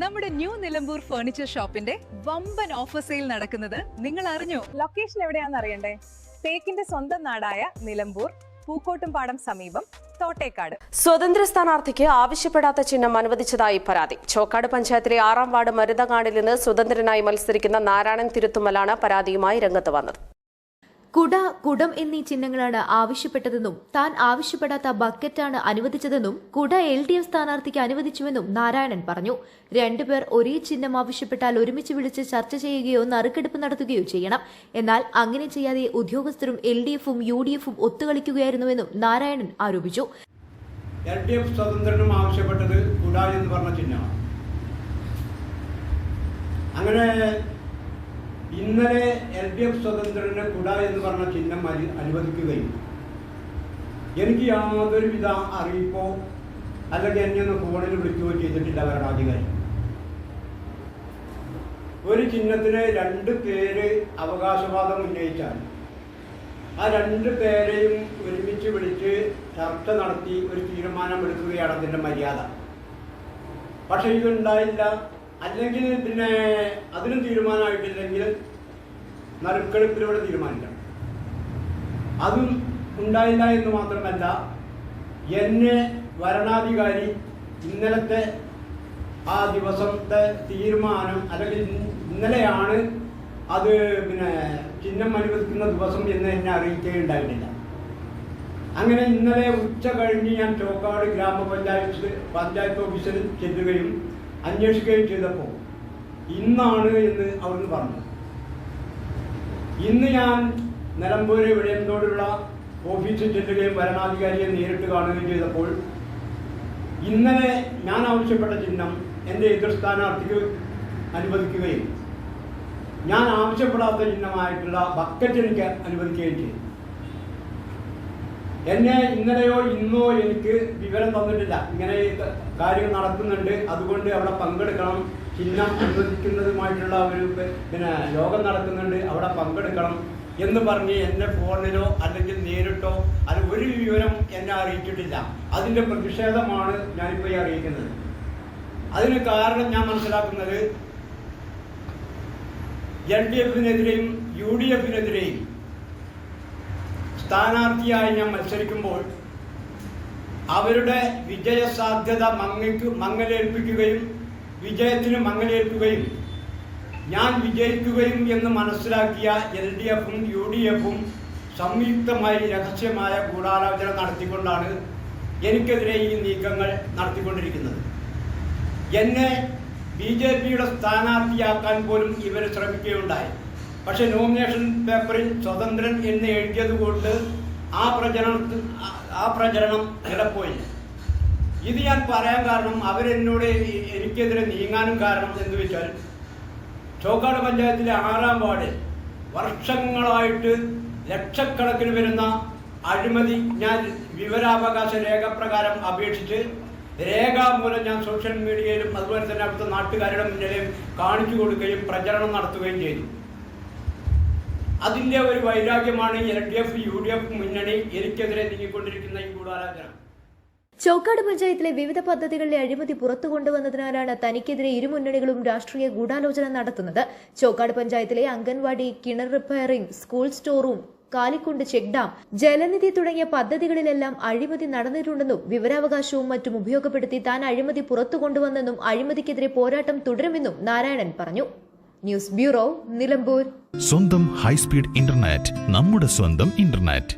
നമ്മുടെ new Nilambur furniture ഷോപ്പിന്റെ വമ്പൻ ഓഫർ സെയിൽ നടക്കുന്നത് നിങ്ങൾ അറിഞ്ഞു? ലൊക്കേഷൻ എവിടെയാണെന്ന് അറിയണ്ടേ? തേക്കിന്റെ സ്വന്തം നാടായ നിലമ്പൂർ പൂക്കോട്ടുംപാടം സമീപം തോട്ടേക്കാട്. സ്വതന്ത്ര സ്ഥാനാർത്ഥിക്ക് ആവശ്യപ്പെടാത്ത ചിഹ്നം അനുവദിച്ചതായി പരാതി. ചോക്കാട് പഞ്ചായത്തിലെ ആറാം വാർഡ് മരുതകാടിൽ നിന്ന് സ്വതന്ത്രനായി മത്സരിക്കുന്ന നാരായണൻ തിരുത്തുമലാണ് പരാതിയുമായി രംഗത്ത് വന്നത്. കുട കുടം എന്നീ ചിഹ്നങ്ങളാണ് ആവശ്യപ്പെട്ടതെന്നും താൻ ആവശ്യപ്പെടാത്ത ബക്കറ്റാണ് അനുവദിച്ചതെന്നും കുട എൽ ഡി എഫ് സ്ഥാനാർത്ഥിക്ക് അനുവദിച്ചുവെന്നും നാരായണൻ പറഞ്ഞു. രണ്ടുപേർ ഒരേ ചിഹ്നം ആവശ്യപ്പെട്ടാൽ ഒരുമിച്ച് വിളിച്ച് ചർച്ച ചെയ്യുകയോ നറുക്കെടുപ്പ് നടത്തുകയോ ചെയ്യണം. എന്നാൽ അങ്ങനെ ചെയ്യാതെ ഉദ്യോഗസ്ഥരും എൽ ഡി എഫും യു ഡി എഫും ഒത്തുകളിക്കുകയായിരുന്നുവെന്നും നാരായണൻ ആരോപിച്ചു. ആവശ്യപ്പെട്ടത് എന്ന് പറഞ്ഞ ചിഹ്നമാണ്. അങ്ങനെ ഇന്നലെ എൽ ഡി എഫ് സ്വതന്ത്രന് കുട എന്ന് പറഞ്ഞ ചിഹ്നം അനു- അനുവദിക്കുകയും എനിക്ക് യാതൊരുവിധ അറിയിപ്പോ അല്ലെങ്കിൽ എന്നെ ഒന്ന് ഫോണിൽ വിളിക്കുകയോ ചെയ്തിട്ടില്ല ഭരണാധികാരി. ഒരു ചിഹ്നത്തിന് രണ്ട് പേര് അവകാശവാദം ഉന്നയിച്ചാൽ ആ രണ്ട് പേരെയും ഒരുമിച്ച് വിളിച്ച് ചർച്ച നടത്തി ഒരു തീരുമാനം എടുക്കുകയാണ് അതിന്റെ മര്യാദ. പക്ഷേ ഇതുണ്ടായില്ല. അല്ലെങ്കിൽ പിന്നെ അതിനും തീരുമാനമായിട്ടില്ലെങ്കിൽ നറുക്കെടുപ്പിലൂടെ തീരുമാനിക്കണം അതും ഉണ്ടായില്ല എന്ന് മാത്രമല്ല എന്നെ വരണാധികാരി ഇന്നലത്തെ ആ ദിവസത്തെ തീരുമാനം അല്ലെങ്കിൽ ഇന്നലെയാണ് അത് പിന്നെ ചിഹ്നം അനുവദിക്കുന്ന ദിവസം എന്ന് എന്നെ അറിയിക്കുകയുണ്ടായിട്ടില്ല അങ്ങനെ ഇന്നലെ ഉച്ച കഴിഞ്ഞ് ഞാൻ ചോക്കാട് ഗ്രാമപഞ്ചായത്ത് പഞ്ചായത്ത് ഓഫീസിൽ ചെല്ലുകയും അന്വേഷിക്കുകയും ചെയ്തപ്പോൾ ഇന്നാണ് എന്ന് അവർ പറഞ്ഞു. ഇന്ന് ഞാൻ നിലമ്പൂര് വിഴയന്തോടുള്ള ഓഫീസിൽ ചെല്ലുകയും ഭരണാധികാരിയെ നേരിട്ട് കാണുകയും ചെയ്തപ്പോൾ ഇന്നലെ ഞാൻ ആവശ്യപ്പെട്ട ചിഹ്നം എന്റെ എതിർ സ്ഥാനാർത്ഥിക്ക് അനുവദിക്കുകയും ഞാൻ ആവശ്യപ്പെടാത്ത ചിഹ്നമായിട്ടുള്ള ബക്കറ്റ് എനിക്ക് അനുവദിക്കുകയും ചെയ്തു. എന്നെ ഇന്നലെയോ ഇന്നോ എനിക്ക് വിവരം തന്നിട്ടില്ല. ഇങ്ങനെ കാര്യങ്ങൾ നടക്കുന്നുണ്ട്. അതുകൊണ്ട് അവിടെ പങ്കെടുക്കണം. ചിഹ്നം അനുവദിക്കുന്നതുമായിട്ടുള്ള ഒരു പിന്നെ യോഗം നടക്കുന്നുണ്ട് അവിടെ പങ്കെടുക്കണം എന്ന് പറഞ്ഞ് എന്നെ ഫോണിലോ അല്ലെങ്കിൽ നേരിട്ടോ അത് ഒരു വിവരം എന്നെ അറിയിച്ചിട്ടില്ല. അതിന്റെ പ്രതിഷേധമാണ് ഞാനിപ്പോൾ ഈ അറിയിക്കുന്നത്. അതിന് കാരണം ഞാൻ മനസ്സിലാക്കുന്നത് എൽ ഡി എഫിനെതിരെയും യു ഡി എഫിനെതിരെയും സ്ഥാനാർത്ഥിയായി ഞാൻ മത്സരിക്കുമ്പോൾ അവരുടെ വിജയസാധ്യത മങ്ങയ്ക്ക് മങ്ങലേൽപ്പിക്കുകയും വിജയത്തിന് മങ്ങലേൽക്കുകയും ഞാൻ വിജയിക്കുകയും എന്ന് മനസ്സിലാക്കിയ എൽ ഡി എഫും യു ഡി എഫും സംയുക്തമായി രഹസ്യമായ ഗൂഢാലോചന നടത്തിക്കൊണ്ടാണ് എനിക്കെതിരെ ഈ നീക്കങ്ങൾ നടത്തിക്കൊണ്ടിരിക്കുന്നത്. എന്നെ ബി ജെ പിയുടെ സ്ഥാനാർത്ഥിയാക്കാൻ പോലും ഇവർ ശ്രമിക്കുകയുണ്ടായി. പക്ഷെ നോമിനേഷൻ പേപ്പറിൽ സ്വതന്ത്രൻ എന്ന് എഴുതിയതുകൊണ്ട് ആ പ്രചരണത്തിൽ ആ- പ്രചരണം കിടപ്പോയില്ല ഇത് ഞാൻ പറയാൻ കാരണം അവരെന്നോട് എനിക്കെതിരെ നീങ്ങാനും കാരണം എന്ന് വെച്ചാൽ ചോക്കാട് പഞ്ചായത്തിലെ ആറാം വാർഡ് വർഷങ്ങളായിട്ട് ലക്ഷക്കണക്കിന് വരുന്ന അഴിമതി ഞാൻ വിവരാവകാശ രേഖ പ്രകാരം അപേക്ഷിച്ച് രേഖാമൂലം ഞാൻ സോഷ്യൽ മീഡിയയിലും അതുപോലെ തന്നെ അവിടുത്തെ നാട്ടുകാരുടെ മുന്നിലും കാണിച്ചു കൊടുക്കുകയും പ്രചരണം നടത്തുകയും ചെയ്തു. അതിന്റെ ഒരു വൈരാഗ്യമാണ് L D F U D F മുന്നണി എനിക്കെതിരെ നീങ്ങിക്കൊണ്ടിരിക്കുന്ന ഈ ഗൂഢാലോചന. ചോക്കാട് പഞ്ചായത്തിലെ വിവിധ പദ്ധതികളിലെ അഴിമതി പുറത്തു കൊണ്ടുവന്നതിനാലാണ് തനിക്കെതിരെ ഇരുമുന്നണികളും രാഷ്ട്രീയ ഗൂഢാലോചന നടത്തുന്നത്. ചോക്കാട് പഞ്ചായത്തിലെ അംഗൻവാടി കിണർ repairing school store room Kalikkund check dam Jalanidhi തുടങ്ങിയ പദ്ധതികളിലെല്ലാം അഴിമതി നടന്നിട്ടുണ്ടെന്നും വിവരാവകാശവും മറ്റും ഉപയോഗപ്പെടുത്തി താൻ അഴിമതി പുറത്തു കൊണ്ടുവന്നെന്നും അഴിമതിക്കെതിരെ പോരാട്ടം തുടരുമെന്നും നാരായണൻ പറഞ്ഞു. News bureau Nilambur. സ്വന്തം ഹൈസ്പീഡ് ഇന്റർനെറ്റ് നമ്മുടെ സ്വന്തം ഇന്റർനെറ്റ്.